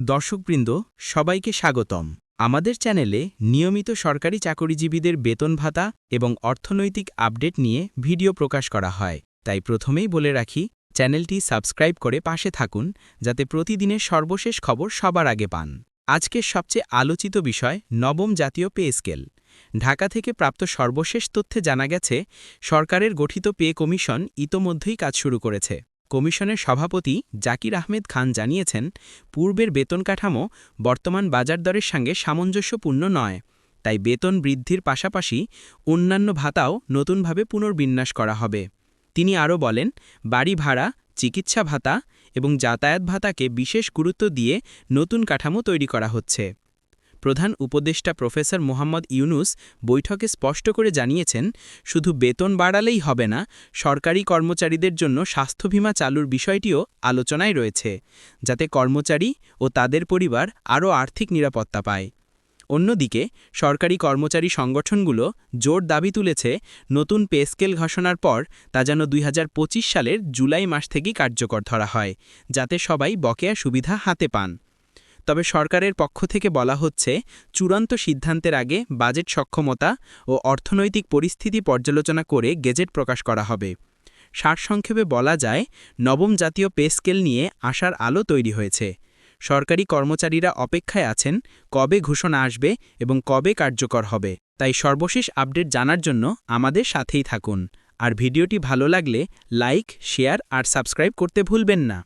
দর্শকবৃন্দ, সবাইকে স্বাগতম। আমাদের চ্যানেলে নিয়মিত সরকারি চাকরিজীবীদের বেতন ভাতা এবং অর্থনৈতিক আপডেট নিয়ে ভিডিও প্রকাশ করা হয়। তাই প্রথমেই বলে রাখি, চ্যানেলটি সাবস্ক্রাইব করে পাশে থাকুন, যাতে প্রতিদিনের সর্বশেষ খবর সবার আগে পান। আজকের সবচেয়ে আলোচিত বিষয়, নবম জাতীয় পে স্কেল। ঢাকা থেকে প্রাপ্ত সর্বশেষ তথ্যে জানা গেছে, সরকারের গঠিত পে কমিশন ইতোমধ্যেই কাজ শুরু করেছে। কমিশনের সভাপতি জাকির আহমেদ খান জানিয়েছেন, পূর্বের বেতন কাঠামো বর্তমান বাজার দরের সঙ্গে সামঞ্জস্যপূর্ণ নয়, তাই বেতন বৃদ্ধির পাশাপাশি অন্যান্য ভাতাও নতুনভাবে পুনর্বিন্যাস করা হবে। তিনি আরও বলেন, বাড়ি ভাড়া, চিকিৎসা ভাতা এবং যাতায়াত ভাতাকে বিশেষ গুরুত্ব দিয়ে নতুন কাঠামো তৈরি করা হচ্ছে। প্রধান উপদেষ্টা প্রফেসর মোহাম্মদ ইউনুস বৈঠকে স্পষ্ট করে জানিয়েছেন, শুধু বেতন বাড়ালেই হবে না, সরকারি কর্মচারীদের জন্য স্বাস্থ্য বীমা চালুর বিষয়টিও আলোচনায় রয়েছে, যাতে কর্মচারী ও তাদের পরিবার আরও আর্থিক নিরাপত্তা পায়। অন্যদিকে, সরকারি কর্মচারী সংগঠনগুলো জোর দাবি তুলেছে, নতুন পে স্কেল ঘোষণার পর তা যেন দুই হাজার পঁচিশ সালের জুলাই মাস থেকেই কার্যকর ধরা হয়, যাতে সবাই বকেয়া সুবিধা হাতে পান। তবে সরকারের পক্ষ থেকে বলা হচ্ছে, চূড়ান্ত সিদ্ধান্তের আগে বাজেট সক্ষমতা ও অর্থনৈতিক পরিস্থিতি পর্যালোচনা করে গেজেট প্রকাশ করা হবে। সারসংক্ষেপে বলা যায়, নবম জাতীয় পে স্কেল নিয়ে আশার আলো তৈরি হয়েছে। সরকারি কর্মচারীরা অপেক্ষায় আছেন, কবে ঘোষণা আসবে এবং কবে কার্যকর হবে। তাই সর্বশেষ আপডেট জানার জন্য আমাদের সাথেই থাকুন। আর ভিডিওটি ভালো লাগলে লাইক, শেয়ার আর সাবস্ক্রাইব করতে ভুলবেন না।